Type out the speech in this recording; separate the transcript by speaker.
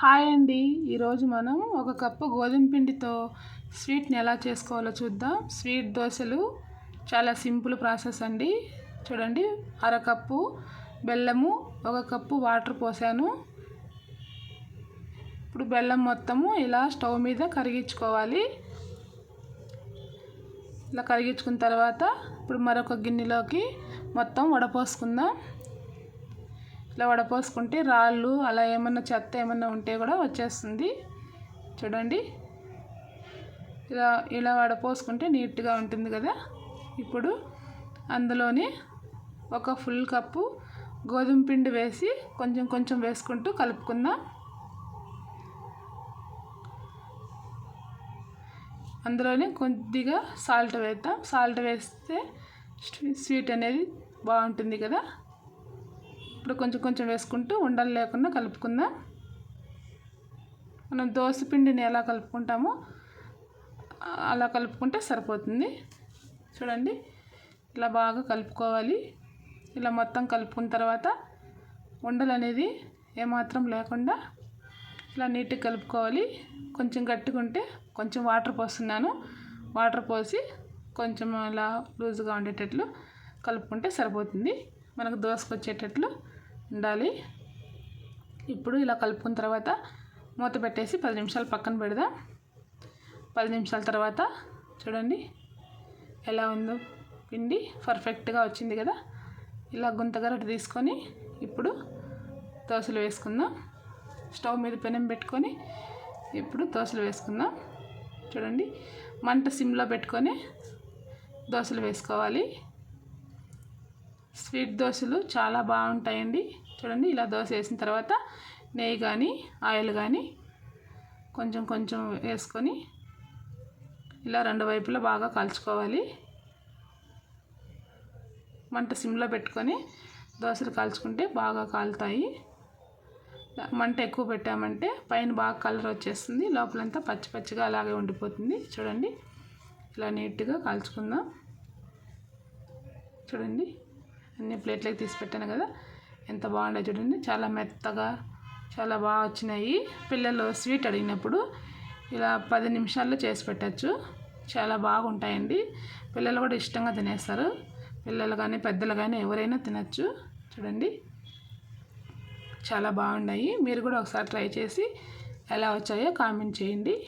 Speaker 1: Hi అండి. ఈరోజు మనం ఒక కప్పు గోధుమ పిండితో స్వీట్ని ఎలా చేసుకోవాలో చూద్దాం. స్వీట్ దోశలు చాలా సింపుల్ ప్రాసెస్ అండి. చూడండి అరకప్పు బెల్లము ఒక కప్పు వాటర్ పోసాను. ఇప్పుడు బెల్లం మొత్తము ఇలా స్టవ్ మీద కరిగించుకోవాలి. ఇలా కరిగించుకున్న తర్వాత ఇప్పుడు మరొక గిన్నెలోకి మొత్తం వడపోసుకుందాం. ఇలా వడపోసుకుంటే రాళ్ళు అలా ఏమన్నా చెత్త ఏమన్నా ఉంటే కూడా వచ్చేస్తుంది. చూడండి. ఇలా ఇలా వడపోసుకుంటే నీట్గా ఉంటుంది కదా. ఇప్పుడు అందులోనే ఒక ఫుల్ కప్పు గోధుమ పిండి వేసి కొంచెం కొంచెం వేసుకుంటూ కలుపుకుందాం. అందులోనే కొద్దిగా సాల్ట్ వేద్దాం. సాల్ట్ వేస్తే స్వీట్ అనేది బాగుంటుంది కదా. ఇప్పుడు కొంచెం కొంచెం వేసుకుంటూ ఉండలు లేకుండా కలుపుకుందాం. మనం దోశ పిండిని ఎలా కలుపుకుంటామో అలా కలుపుకుంటే సరిపోతుంది. చూడండి ఇలా బాగా కలుపుకోవాలి. ఇలా మొత్తం కలుపుకున్న తర్వాత ఉండలు అనేది ఏమాత్రం లేకుండా ఇలా నీట్గా కలుపుకోవాలి. కొంచెం గట్టిగా ఉంటే కొంచెం వాటర్ పోస్తున్నాను. వాటర్ పోసి కొంచెం అలా లూజ్గా ఉండేటట్లు కలుపుకుంటే సరిపోతుంది. మనకు దోశకు వచ్చేటట్లు ఉండాలి. ఇప్పుడు ఇలా కలుపుకున్న తర్వాత మూత పెట్టేసి పది నిమిషాలు పక్కన పెడదాం. పది నిమిషాల తర్వాత చూడండి ఎలా ఉందో పిండి పర్ఫెక్ట్గా వచ్చింది కదా. ఇలా గుంతగరటి తీసుకొని ఇప్పుడు దోశలు వేసుకుందాం. స్టవ్ మీద పెనం పెట్టుకొని ఇప్పుడు దోశలు వేసుకుందాం. చూడండి మంట సిమ్లో పెట్టుకొని దోశలు వేసుకోవాలి. స్వీట్ దోశలు చాలా బాగుంటాయండి. చూడండి ఇలా దోశ వేసిన తర్వాత నెయ్యి కానీ ఆయిల్ కానీ కొంచెం కొంచెం వేసుకొని ఇలా రెండు వైపులా బాగా కాల్చుకోవాలి. మంట సిమ్లో పెట్టుకొని దోశలు కాల్చుకుంటే బాగా కాలుతాయి. మంట ఎక్కువ పెట్టామంటే పైన బాగా కలర్ వచ్చేస్తుంది. లోపలంతా పచ్చి పచ్చిగా అలాగే ఉండిపోతుంది. చూడండి ఇలా నీట్గా కాల్చుకుందాం. చూడండి. అన్ని ప్లేట్లోకి తీసి పెట్టాను కదా. ఎంత బాగుండే చూడండి. చాలా మెత్తగా చాలా బాగా వచ్చినాయి. పిల్లలు స్వీట్ అడిగినప్పుడు ఇలా పది నిమిషాల్లో చేసి పెట్టచ్చు. చాలా బాగుంటాయండి. పిల్లలు కూడా ఇష్టంగా తినేస్తారు. పిల్లలు కానీ పెద్దలు కానీ ఎవరైనా తినచ్చు. చూడండి. చాలా బాగున్నాయి. మీరు కూడా ఒకసారి ట్రై చేసి ఎలా వచ్చాయో కామెంట్ చేయండి.